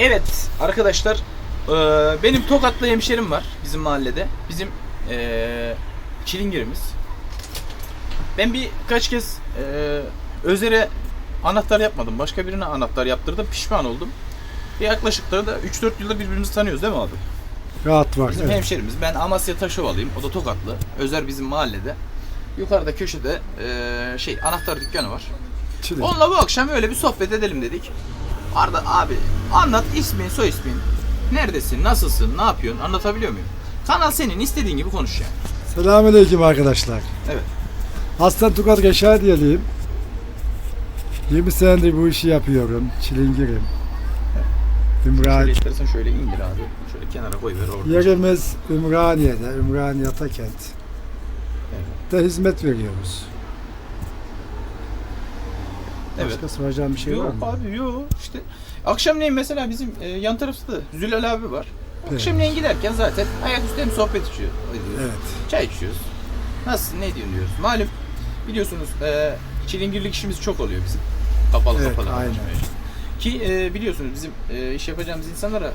Evet arkadaşlar eee, benim Tokatlı hemşerim var bizim mahallede. Bizim eee çilingirimiz. Ben bir kaç kez eee Özer'e anahtar yapmadım. Başka birine anahtar yaptırdım. Pişman oldum. Bir yaklaşık da 3-4 yıldır birbirimizi tanıyoruz değil mi abi? Rahat var. Bizim Evet. hemşerimiz. Ben Amasya Taşovalıyım. O da Tokatlı. Özer bizim mahallede. Yukarıda köşede eee, şey anahtar dükkanı var. Çilek. Onunla bu akşam öyle bir sohbet edelim dedik. Arda abi anlat ismin, soy ismin. Neredesin, nasılsın, ne yapıyorsun anlatabiliyor muyum? Kanal senin istediğin gibi konuş yani. Selamünaleyküm arkadaşlar. Evet. Aslan Tukat Yaşar diyelim. 20 senedir bu işi yapıyorum. Çilingirim. Ümran, Şöyle istersen şöyle indir abi. Şöyle kenara koy ver orada. yerimiz Ümraniye'de, Ümraniye Atakent. Evet. De hizmet veriyoruz. Evet. Başka soracağım bir şey var yok mı? abi yok işte. Akşamleyin mesela bizim e, yan tarafta da Zülal abi var. Evet. Akşamleyin giderken zaten ayaküstü hem sohbet içiyor. ediyoruz. Evet. Çay içiyoruz. Nasılsın ne diyorsun diyoruz. Malum biliyorsunuz e, çilingirlik işimiz çok oluyor bizim. Kapalı Evet, kapalı. aynen. Ki e, biliyorsunuz bizim e, iş yapacağımız insanlara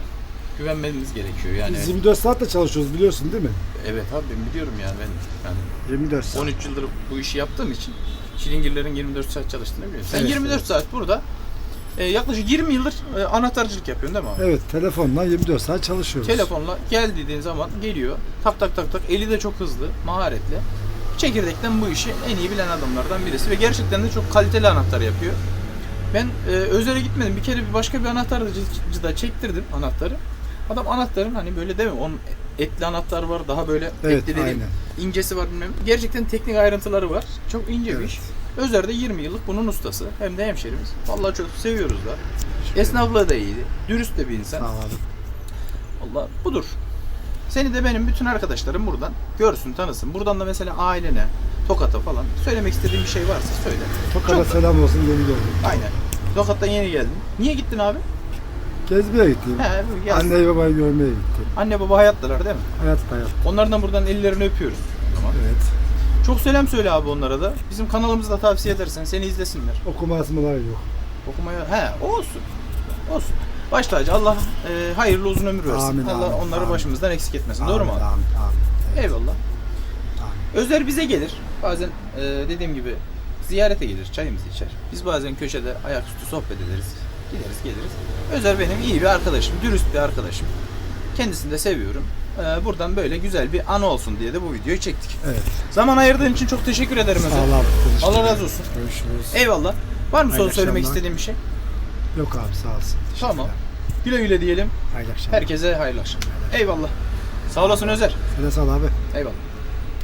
güvenmemiz gerekiyor. Yani Biz 24 saatte çalışıyoruz biliyorsun değil mi? evet abi ben biliyorum yani ben yani 24 saat. 13 yıldır bu işi yaptığım için çilingirlerin 24 saat çalıştığını biliyorum. Sen Evet, 24 evet. saat burada e, yaklaşık 20 yıldır e, anahtarcılık yapıyorsun değil mi abi? Evet telefonla 24 saat çalışıyoruz. Telefonla gel dediğin zaman geliyor. Tak tak tak tak. Eli de çok hızlı, maharetli. Çekirdekten bu işi en iyi bilen adamlardan birisi ve gerçekten de çok kaliteli anahtar yapıyor. Ben e, Özer'e gitmedim. Bir kere bir başka bir anahtarcıda çektirdim anahtarı. Adam anahtarın hani böyle değil mi? Onun etli anahtar var, daha böyle Evet, etli dediğim incesi var bilmem. Gerçekten teknik ayrıntıları var. Çok ince bir Evet. iş. Özer'de 20 yıllık bunun ustası. Hem de hemşerimiz. Vallahi çok seviyoruz da. Esnaflığı da iyiydi. Dürüst de bir insan. Sağ olun. Allah budur. Seni de benim bütün arkadaşlarım buradan görsün, tanısın. Buradan da mesela ailene, Tokat'a falan söylemek istediğin bir şey varsa söyle. Tokat'a selam olsun yeni geldim. Aynen. Tokat'tan yeni geldin. Niye gittin abi? Gezmeye gittim. He, yaz. Anne, Anneyi babayı görmeye gittim. baba hayattalar değil mi? Hayat hayat. Onlardan buradan ellerini öpüyoruz. o zaman. Evet. Çok selam söyle abi onlara da. Bizim kanalımızı da tavsiye edersen seni izlesinler. Okuma yazmalar yok. Okumaya he olsun. Olsun. Baş tacı Allah e, hayırlı uzun ömür versin. Amin, Allah amin, onları amin. başımızdan eksik etmesin. Doğru mu abi? Amin, amin, amin. Eyvallah. Amin. Özler bize gelir. Bazen e, dediğim gibi ziyarete gelir, çayımızı içer. Biz bazen köşede ayaküstü sohbet ederiz. Gideriz, geliriz. Özer benim iyi bir arkadaşım, dürüst bir arkadaşım. Kendisini de seviyorum. E, buradan böyle güzel bir anı olsun diye de bu videoyu çektik. Evet. Zaman ayırdığın için çok teşekkür ederim Sağ Özer. ol abi. teşekkür Allah razı olsun. Görüşürüz. Eyvallah. Var mı son Hayırlı söylemek akşamlar. istediğin bir şey? Yok abi sağ olsun. Tamam. Teşekkürler. Güle güle diyelim. Hayırlı akşamlar. Herkese hayırlı akşamlar. Eyvallah. Sağ olasın Özer. Sağ ol abi. Eyvallah.